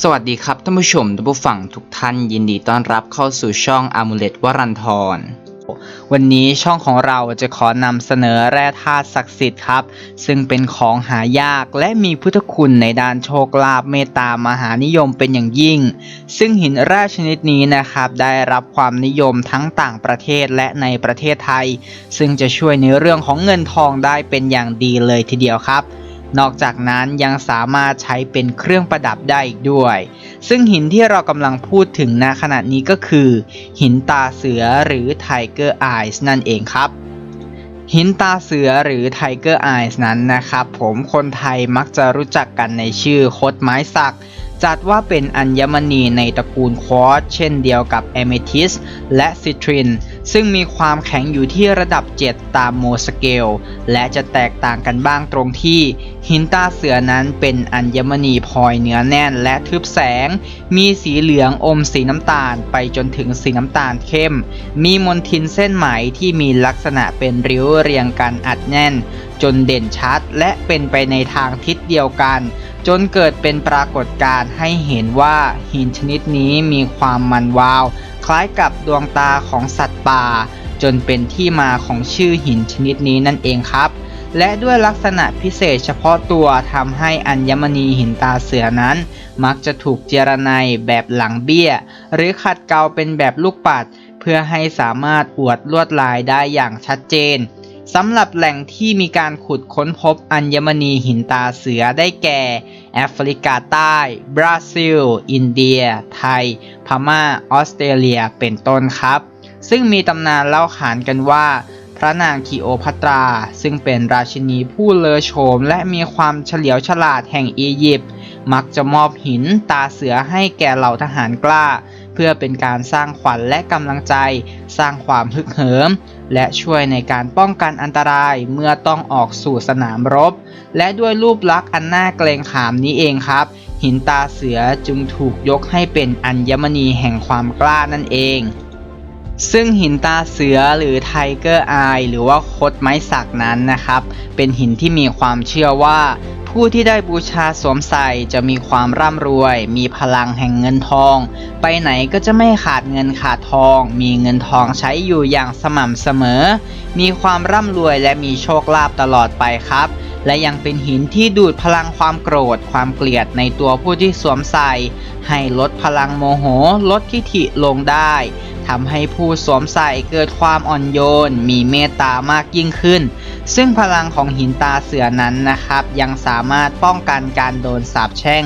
สวัสดีครับท่านผู้ชมท่านผู้ฟังทุกท่านยินดีต้อนรับเข้าสู่ช่องอามูเลตวรันทร วันนี้ช่องของเราจะขอนำเสนอแร่ธาตุศักดิ์สิทธิ์ครับ ซึ่งเป็นของหายากและมีพุทธคุณในด้านโชคลาภเมตตามหานิยมเป็นอย่างยิ่ง ซึ่งหินแร่ชนิดนี้นะครับ ได้รับความนิยมทั้งต่างประเทศและในประเทศไทย ซึ่งจะช่วยในเรื่องของเงินทองได้เป็นอย่างดีเลยทีเดียวครับ นอกจากนั้นยังสามารถใช้เป็นเครื่องประดับได้อีกด้วย ซึ่งหินที่เรากำลังพูดถึงณขณะนี้ก็คือ หินตาเสือหรือ Tiger Eyes นั่นเองครับหินตาเสือหรือ Tiger Eyes นั้นนะครับผมคนไทยมักจะรู้จักกันในชื่อคดไม้สัก จัดว่าเป็นอัญมณีในตระกูลควอตซ์เช่นเดียวกับแอเมทิสและซิตริน ซึ่งมีความแข็งอยู่ที่ระดับ 7 ตามโมสเกล และจะแตกต่างกันบ้างตรงที่ หินตาเสือนั้นเป็นอัญมณีพลอยเนื้อแน่นและทึบแสง มีสีเหลืองอมสีน้ำตาลไปจนถึงสีน้ำตาลเข้ม มีมนทินเส้นไหมที่มีลักษณะเป็นริ้วเรียงกันอัดแน่น จนเด่นชัดและเป็นไปในทางทิศเดียวกัน จนเกิดเป็นปรากฏการณ์ให้เห็นว่าหินชนิดนี้มีความมันวาว คล้ายกับดวงตาของสัตว์ป่า จนเป็นที่มาของชื่อหินชนิดนี้นั่นเองครับ และด้วยลักษณะพิเศษเฉพาะตัวทำให้อัญมณีหินตาเสือนั้น มักจะถูกเจรไนแบบหลังเบี้ย หรือขัดเกลาเป็นแบบลูกปัด เพื่อให้สามารถอวดลวดลายได้อย่างชัดเจน สำหรับแหล่งที่มีการขุดค้นพบอัญมณีหินตาเสือได้แก่ แอฟริกาใต้ บราซิล อินเดีย ไทย พม่า ออสเตรเลีย เป็นต้นครับ ซึ่งมีตำนานเล่าขานกันว่า พระนางคีโอพัตรา ซึ่งเป็นราชินีผู้เลอโฉมและมีความเฉลียวฉลาดแห่งอียิปต์ มักจะมอบหินตาเสือให้แก่เหล่าทหารกล้า เพื่อเป็นการสร้างขวัญและกำลังใจ สร้างความฮึกเหิม และช่วยในการป้องกันอันตรายเมื่อต้องออกสู่สนามรบ และด้วยรูปลักษณ์อันน่าเกรงขามนี้เองครับ หินตาเสือจึงถูกยกให้เป็นอัญมณีแห่งความกล้านั่นเองซึ่งหินตาเสือหรือไทเกอร์อายหรือว่าคดไม้สักนั้นนะครับ เป็นหินที่มีความเชื่อว่า ผู้ที่ได้บูชาสวมใส่จะมีความร่ำรวย มีพลังแห่งเงินทอง ไปไหนก็จะไม่ขาดเงินขาดทอง มีเงินทองใช้อยู่อย่างสม่ำเสมอ มีความร่ำรวยและมีโชคลาภตลอดไปครับ และยังเป็นหินที่ดูดพลังความโกรธ ความเกลียดในตัวผู้ที่สวมใส่ ให้ลดพลังโมโห ลดทิฐิลงได้ ทำให้ผู้สวมใส่เกิดความอ่อนโยน มีเมตตามากยิ่งขึ้น ซึ่งพลังของหินตาเสือนั้นนะครับ ยังสามารถป้องกันการโดนสาปแช่ง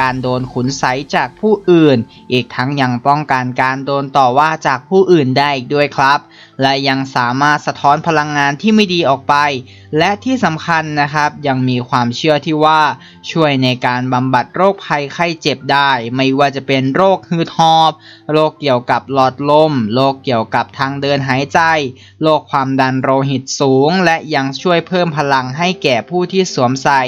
การโดนขุนไสจากผู้อื่น อีกทั้งยังป้องกันการโดนต่อว่าจากผู้อื่นได้อีกด้วยครับ และยังสามารถสะท้อนพลังงานที่ไม่ดีออกไป และที่สำคัญนะครับยังมีความเชื่อที่ว่าช่วยในการบำบัดโรคภัยไข้เจ็บได้ ไม่ว่าจะเป็นโรคหืดหอบ โรคเกี่ยวกับหลอดลม โรคเกี่ยวกับทางเดินหายใจ โรคความดันโลหิตสูง และยังช่วยเพิ่มพลังให้แก่ผู้ที่สวมใส่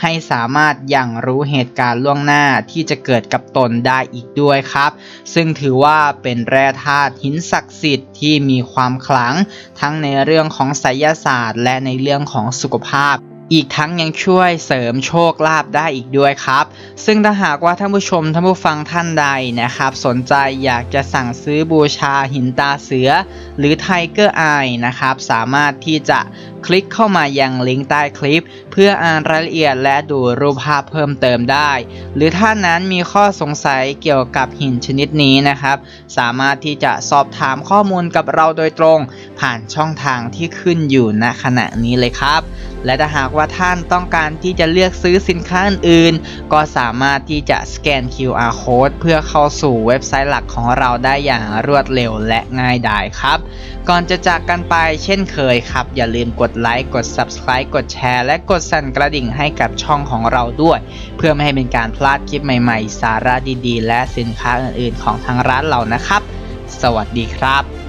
ให้สามารถยังรู้เหตุการณ์ล่วงหน้าที่จะเกิดกับตนได้อีกด้วยครับ ซึ่งถือว่าเป็นแร่ธาตุหินศักดิ์สิทธิ์ที่มีความขลัง ทั้งในเรื่องของไสยศาสตร์ และในเรื่องของสุขภาพอีกทั้งยังช่วยเสริมโชคลาภได้อีกด้วยครับ ซึ่งถ้าหากว่าท่านผู้ชมท่านผู้ฟังท่านใดนะครับ สนใจอยากจะสั่งซื้อบูชาหินตาเสือ หรือไทเกอร์ไอนะครับ สามารถที่จะคลิกเข้ามายังลิงก์ใต้คลิปเพื่ออ่านรายละเอียดและดูรูปภาพเพิ่มเติมได้ หรือท่านนั้นมีข้อสงสัยเกี่ยวกับหินชนิดนี้นะครับ สามารถที่จะสอบถามข้อมูลกับเราโดยตรง ผ่านช่องทางที่ขึ้นอยู่ณขณะนี้เลยครับ และถ้าหากว่าท่านต้องการที่จะเลือกซื้อสินค้าอื่นๆ ก็สามารถที่จะสแกน QR code เพื่อเข้าสู่เว็บไซต์หลักของเราได้อย่างรวดเร็วและง่ายดายครับ ก่อนจะจากกันไปเช่นเคยครับ อย่าลืมกดไลค์กด Subscribe กดแชร์และกดดสั่นกระดิ่งให้กับช่องของเราด้วย เพื่อไม่ให้เป็นการพลาดคลิปใหม่ๆ สาระดีๆ และสินค้าอื่นๆ ของทางร้านเรานะครับ สวัสดีครับ